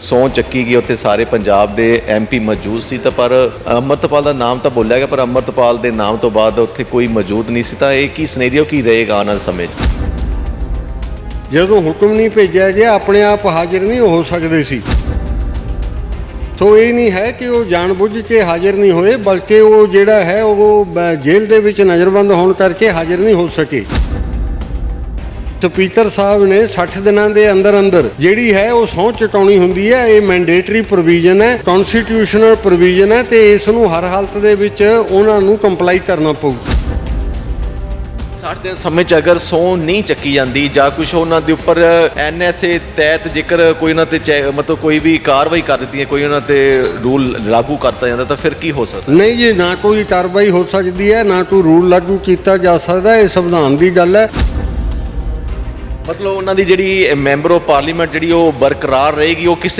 ਸੌ ਚੱਕੀ ਗਈ, ਉੱਥੇ ਸਾਰੇ ਪੰਜਾਬ ਦੇ ਐਮਪੀ ਮੌਜੂਦ ਸੀ ਤਾਂ ਪਰ ਅਮਰਤਪਾਲ ਦਾ ਨਾਮ ਤਾਂ ਬੋਲਿਆ ਗਿਆ, ਪਰ ਅਮਰਤਪਾਲ ਦੇ ਨਾਮ ਤੋਂ ਬਾਅਦ ਉੱਥੇ ਕੋਈ ਮੌਜੂਦ ਨਹੀਂ ਸੀ ਤਾਂ ਇਹ ਕੀ ਸਿਨੈਰੀਓ ਕੀ ਰਹੇਗਾ ਆਉਣ ਵਾਲੇ ਸਮੇਂ 'ਚ? ਜਦੋਂ ਹੁਕਮ ਨਹੀਂ ਭੇਜਿਆ ਗਿਆ, ਆਪਣੇ ਆਪ ਹਾਜ਼ਰ ਨਹੀਂ ਹੋ ਸਕਦੇ ਸੀ। ਸੋ ਇਹ ਨਹੀਂ ਹੈ ਕਿ ਉਹ ਜਾਣਬੁੱਝ ਕੇ ਹਾਜ਼ਰ ਨਹੀਂ ਹੋਏ, ਬਲਕਿ ਉਹ ਜਿਹੜਾ ਹੈ, ਉਹ ਜੇਲ੍ਹ ਦੇ ਵਿੱਚ ਨਜ਼ਰਬੰਦ ਹੋਣ ਕਰਕੇ ਹਾਜ਼ਰ ਨਹੀਂ ਹੋ ਸਕੇ। ਸਪੀਕਰ ਸਾਹਿਬ ਨੇ 60 ਦਿਨਾਂ ਦੇ ਅੰਦਰ ਅੰਦਰ ਜਿਹੜੀ ਹੈ ਉਹ ਸਹੁੰ ਚੁਕਾਉਣੀ ਹੁੰਦੀ ਹੈ ਇਹ ਮੈਂਡੇਟਰੀ ਪ੍ਰੋਵੀਜ਼ਨ ਹੈ ਕਨਸਟੀਟਿਊਸ਼ਨਲ ਪ੍ਰੋਵੀਜ਼ਨ ਹੈ ਤੇ ਇਸ ਨੂੰ ਹਰ ਹਾਲਤ ਦੇ ਵਿੱਚ ਉਹਨਾਂ ਨੂੰ ਕੰਪਲਾਈ ਕਰਨਾ ਪਊ। 60 ਦਿਨ ਸਮੇਂ 'ਚ ਅਗਰ ਸੌ ਨਹੀਂ ਚੱਕੀ ਜਾਂਦੀ ਜਾਂ ਕੁਝ ਉਹਨਾਂ ਦੇ ਉੱਪਰ ਐਨਐਸਏ ਤਹਿਤ ਜੇਕਰ ਕੋਈ ਉਹਨਾਂ ਤੇ ਮਤਲਬ ਕੋਈ ਵੀ ਕਾਰਵਾਈ ਕਰ ਦਿੱਤੀ ਹੈ ਕੋਈ ਉਹਨਾਂ ਤੇ ਰੂਲ ਲਾਗੂ ਕਰਤਾ ਜਾਂਦਾ ਤਾਂ ਫਿਰ ਕੀ ਹੋ ਸਕਦਾ? ਨਹੀਂ ਜੀ ਨਾ ਕੋਈ ਕਾਰਵਾਈ ਹੋ ਸਕਦੀ ਹੈ ਨਾ ਕੋਈ ਰੂਲ ਲਾਗੂ ਕੀਤਾ ਜਾ ਸਕਦਾ ਇਹ ਸੰਵਿਧਾਨ ਦੀ ਗੱਲ ਹੈ। ਮਤਲਬ ਉਹਨਾਂ ਦੀ ਜਿਹੜੀ ਮੈਂਬਰ ਆਫ ਪਾਰਲੀਮੈਂਟ ਜਿਹੜੀ ਉਹ ਬਰਕਰਾਰ ਰਹੇਗੀ ਉਹ ਕਿਸੇ